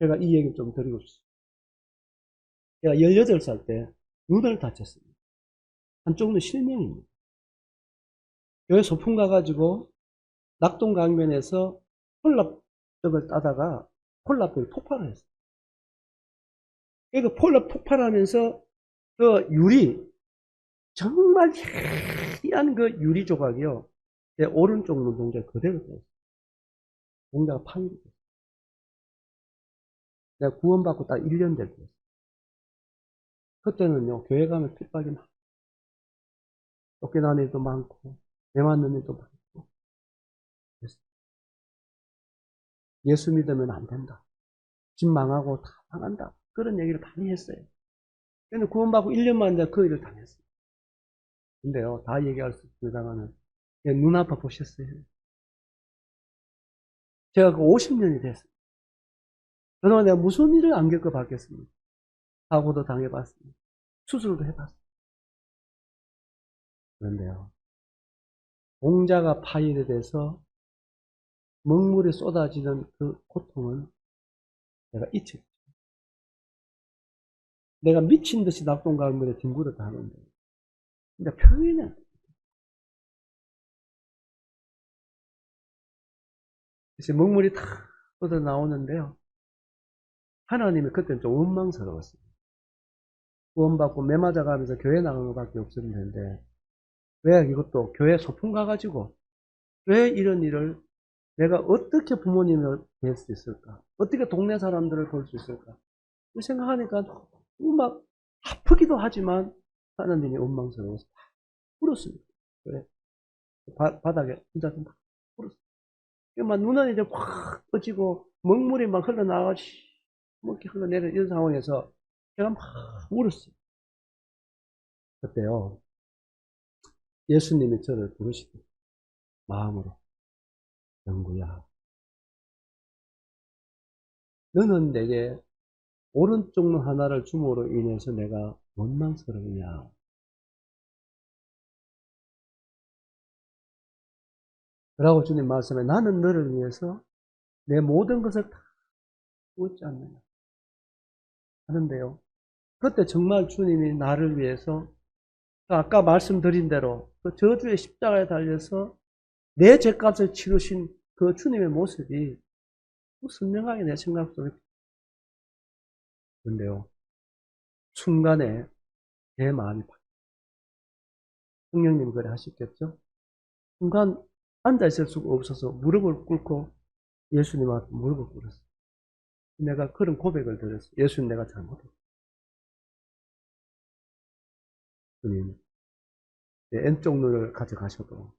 제가 이 얘기를 좀 드리고 싶습니다. 제가 18살 때 눈을 다쳤습니다. 한쪽 눈 실명입니다. 교회 소풍 가가지고 낙동 강변에서 콜라떡을 따다가 콜라떡이 폭발을 했어요. 그 콜라 폭발하면서 그 유리, 정말 희한 그 유리 조각이요. 제 오른쪽 눈 동작 그대로 됐어요. 동작가 파괴됐어요. 내가 구원받고 딱 1년 될 때. 그때는요, 교회 가면 핍박이 많고, 쫓겨나는 일도 많고, 내 맞는 일도 많고, 그랬어요. 예수 믿으면 안 된다. 집 망하고 다 망한다. 그런 얘기를 많이 했어요. 근데 구원받고 1년 만에 그 일을 당했어요. 근데요, 다 얘기할 수 있습니다만은, 눈 아파 보셨어요. 제가 그 50년이 됐어요. 그동안 내가 무슨 일을 안 겪어봤겠습니까? 사고도 당해봤습니다. 수술도 해봤습니다. 그런데요, 공자가 파열이 돼서 먹물이 쏟아지는 그 고통은 내가 잊혔죠. 내가 미친 듯이 낙동강물에 근데 표현이 안 돼. 그래서 먹물이 탁 쏟아 나오는데요. 하나님이 그때는 좀 원망스러웠어요. 구원받고 매 맞아가면서 교회 나간 것밖에 없었는데, 왜 이것도 교회 소풍 가가지고, 왜 이런 일을 내가 어떻게 부모님을 뵐 수 있을까? 어떻게 동네 사람들을 볼 수 있을까? 이 생각하니까 막 아프기도 하지만 하나님이 원망스러워서 울었습니다. 그래. 바, 바닥에 혼자 좀 울었어요. 막 눈은 이제 확 꺼지고 먹물이 막 흘러나가지 뭐 이렇게 흘러내리는 이런 상황에서 제가 막 울었어요. 그때요. 예수님이 저를 부르시고 마음으로 영구야 너는 내게 오른쪽 눈 하나를 줌으로 인해서 내가 원망스러우냐 그러고 주님 말씀에 나는 너를 위해서 내 모든 것을 다 주었지 않느냐 하는데요. 그때 정말 주님이 나를 위해서 아까 말씀드린 대로 그 저주의 십자가에 달려서 내 죄값을 치르신 그 주님의 모습이 선명하게 내 생각 속에 그런데요. 순간에 내 마음이 바뀌어요. 성령님 그래 하셨겠죠? 순간 앉아있을 수가 없어서 무릎을 꿇고 예수님한테 무릎을 꿇었어요. 내가 그런 고백을 드렸어요. 예수님 내가 잘못했어. 주님, 내 왼쪽 눈을 가져가셔도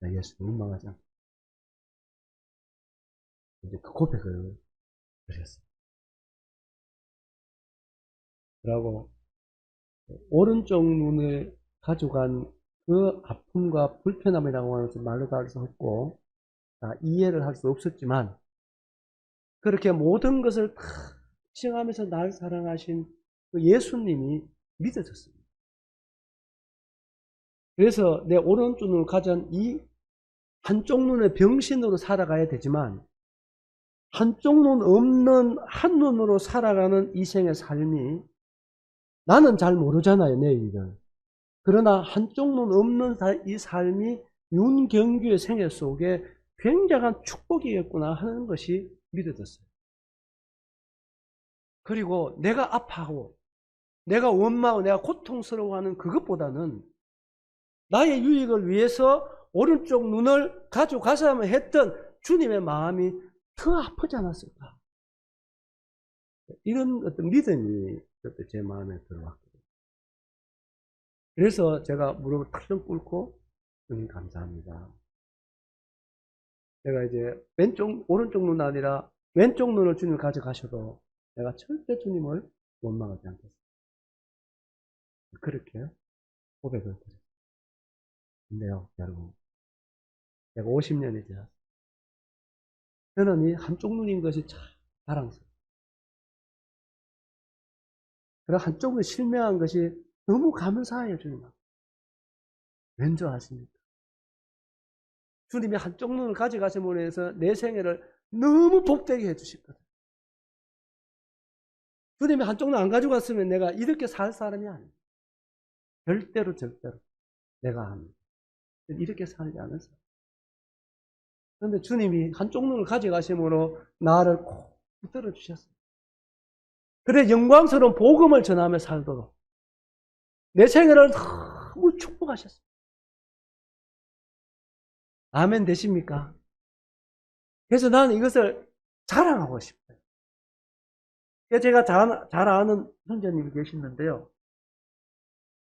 나 예수님 원망하지 않고 이제 그 고백을 드렸어요. 그러고 오른쪽 눈을 가져간 그 아픔과 불편함이라고 하는 말로 다할수 없고 다 이해를 할 수 없었지만 그렇게 모든 것을 다 시행하면서 날 사랑하신 그 예수님이 믿어졌습니다. 그래서 내 오른쪽 눈을 가진 이 한쪽 눈의 병신으로 살아가야 되지만 한쪽 눈 없는 한 눈으로 살아가는 이 생의 삶이 나는 잘 모르잖아요, 내 일을. 그러나 한쪽 눈 없는 이 삶이 윤경규의 생애 속에 굉장한 축복이겠구나 하는 것이 믿어졌어요. 그리고 내가 아파하고 내가 원망하고 내가 고통스러워하는 그것보다는 나의 유익을 위해서 오른쪽 눈을 가져가서만 했던 주님의 마음이 더 아프지 않았을까? 이런 어떤 믿음이 제 마음에 들어왔거든요. 그래서 제가 무릎을 탁 꿇고 주님 감사합니다. 제가 이제 왼쪽 오른쪽 눈 아니라 왼쪽 눈을 주님 가져가셔도 내가 절대 주님을 원망하지 않겠습니다. 그렇게 고백을 드렸어요. 근데요, 여러분. 내가 50년이 지났어요. 저는 이 한쪽 눈인 것이 참 자랑스러워요. 그리고 한쪽 눈이 실명한 것이 너무 감사해요, 주님. 왠줄 아십니까? 주님이 한쪽 눈을 가져가심으로 해서 내 생애를 너무 복되게 해주셨거든. 주님이 한쪽 눈안 가지고 갔으면 내가 이렇게 살 사람이 아니야. 절대로 절대로 내가 합니다. 이렇게 살지 않은 사람. 그런데 주님이 한쪽 눈을 가져가심으로 나를 꼭 붙들어 주셨어요. 그래 영광스러운 복음을 전하며 살도록 내 생애를 너무 축복하셨어요. 아멘 되십니까? 그래서 나는 이것을 자랑하고 싶어요. 제가 잘, 잘 아는 선생님이 계시는데요.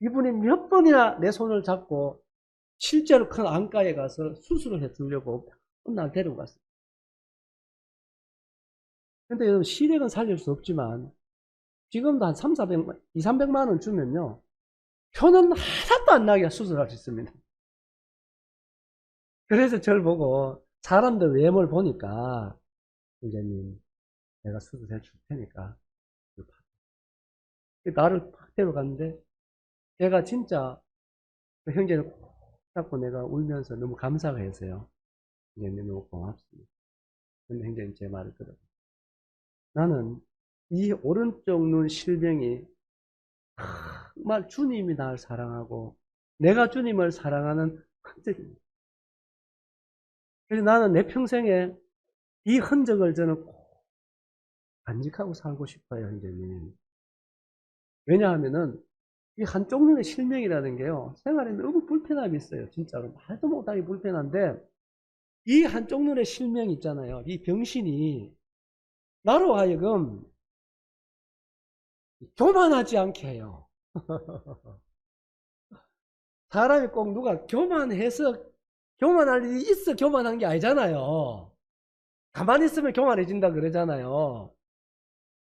이분이 몇 번이나 내 손을 잡고 실제로 큰 안가에 가서 수술을 해 주려고 날 데리고 갔어요. 근데 여러분, 시력은 살릴 수 없지만, 지금도 한 3, 400만, 2, 300만 원 주면요. 표는 하나도 안 나게 수술할 수 있습니다. 그래서 저를 보고 사람들 외모를 보니까, 선생님, 내가 수술해 줄 테니까, 나를 팍 데려갔는데, 내가 진짜 그 형제를 꼭 잡고 내가 울면서 너무 감사가 해서요. 형제님 너무 고맙습니다. 근데 형제님 제 말을 들어. 나는 이 오른쪽 눈 실명이 정말 주님이 나를 사랑하고 내가 주님을 사랑하는 흔적입니다. 그래서 나는 내 평생에 이 흔적을 저는 꼭 간직하고 살고 싶어요, 형제님. 왜냐하면은 이 한쪽 눈의 실명이라는 게요, 생활에 너무 불편함이 있어요. 진짜로. 말도 못하게 불편한데, 이 한쪽 눈의 실명 있잖아요. 이 병신이, 나로 하여금, 교만하지 않게 해요. 사람이 꼭 누가 교만해서, 교만할 일이 있어 교만한 게 아니잖아요. 가만히 있으면 교만해진다 그러잖아요.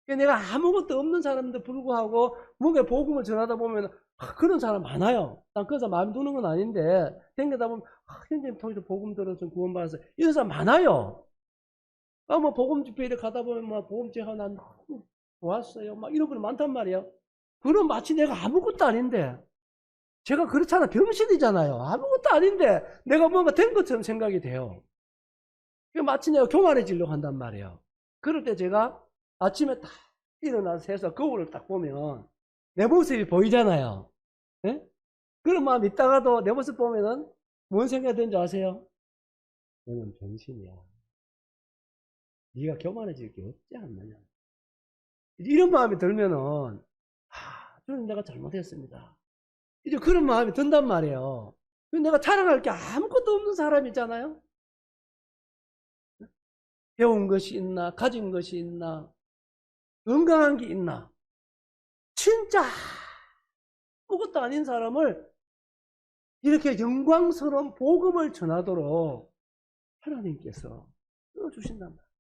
내가 아무것도 없는 사람인데 불구하고 뭔가 복음을 전하다 보면 아, 그런 사람 많아요. 난 그래서 마음 두는 건 아닌데 댕겨다 보면 아, 형님 통해서 복음 들어서 구원받았어요. 이런 사람 많아요. 아, 뭐 복음 집회 를 가다 보면 뭐 복음 제가 난 너무 좋았어요. 막 이런 분이 많단 말이에요. 그럼 마치 내가 아무것도 아닌데 제가 그렇잖아 병신이잖아요. 아무것도 아닌데 내가 뭔가 된 것처럼 생각이 돼요. 마치 내가 교만해지려고 한단 말이에요. 그럴 때 제가 아침에 딱 일어나서 해서 거울을 딱 보면 내 모습이 보이잖아요. 예? 그런 마음 있다가도 내 모습 보면은 뭔 생각이 드는지 아세요? 너는 병신이야. 네가 교만해질 게 없지 않느냐. 이런 마음이 들면은 아, 저는 내가 잘못했습니다. 이제 그런 마음이 든단 말이에요. 내가 자랑할 게 아무것도 없는 사람이잖아요. 배운 것이 있나, 가진 것이 있나, 건강한 게 있나? 진짜 아무것도 아닌 사람을 이렇게 영광스러운 복음을 전하도록 하나님께서 넣어주신단 말이에요.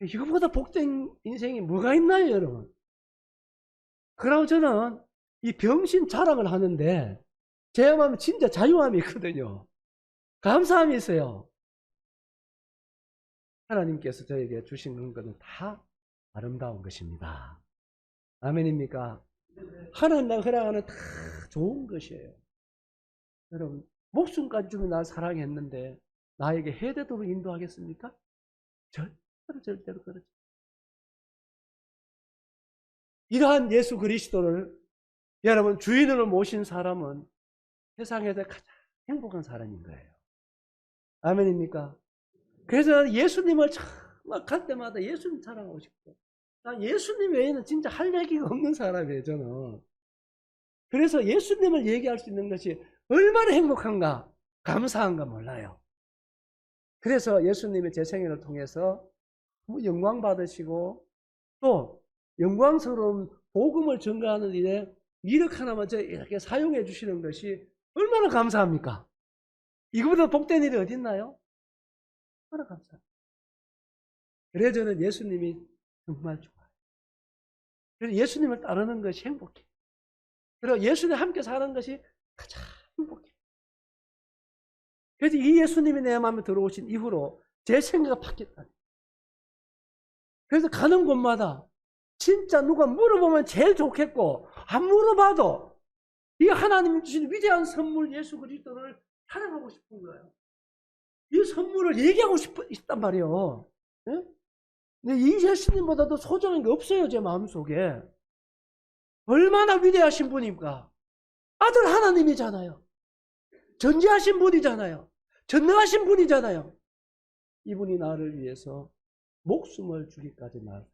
이거보다 복된 인생이 뭐가 있나요, 여러분? 그러고 저는 이 병신 자랑을 하는데 제 마음에 진짜 자유함이 있거든요. 감사함이 있어요. 하나님께서 저에게 주시는 것은 다 아름다운 것입니다. 아멘입니까? 하나님 허락하는 다 좋은 것이에요. 여러분, 목숨까지 주면 날 사랑했는데 나에게 해대도로 인도하겠습니까? 절대로 절대로 그렇지. 이러한 예수 그리스도를 여러분 주인으로 모신 사람은 세상에서 가장 행복한 사람인 거예요. 아멘입니까? 그래서 예수님을 정말 갈 때마다 예수님 사랑하고 싶고, 난 예수님 외에는 진짜 할 얘기가 없는 사람이에요, 저는. 그래서 예수님을 얘기할 수 있는 것이 얼마나 행복한가, 감사한가 몰라요. 그래서 예수님이 제 생애를 통해서 영광 받으시고, 또 영광스러운 복음을 전가하는 일에 미륵 하나만 저 이렇게 사용해 주시는 것이 얼마나 감사합니까? 이거보다 복된 일이 어디 있나요? 얼마나 감사합니다. 그래 저는 예수님이 정말 좋아요. 그래서 예수님을 따르는 것이 행복해. 그리고 예수님 함께 사는 것이 가장 행복해. 그래서 이 예수님이 내 마음에 들어오신 이후로 제 생각이 바뀌었다. 그래서 가는 곳마다 진짜 누가 물어보면 제일 좋겠고 안 물어봐도 이 하나님이 주신 위대한 선물 예수 그리스도를 사랑하고 싶은 거예요. 이 선물을 얘기하고 싶, 있단 말이에요. 예? 이 예수님보다도 소중한 게 없어요, 제 마음속에. 얼마나 위대하신 분입니까? 아들 하나님이잖아요. 전지하신 분이잖아요. 전능하신 분이잖아요. 이분이 나를 위해서 목숨을 주기까지 날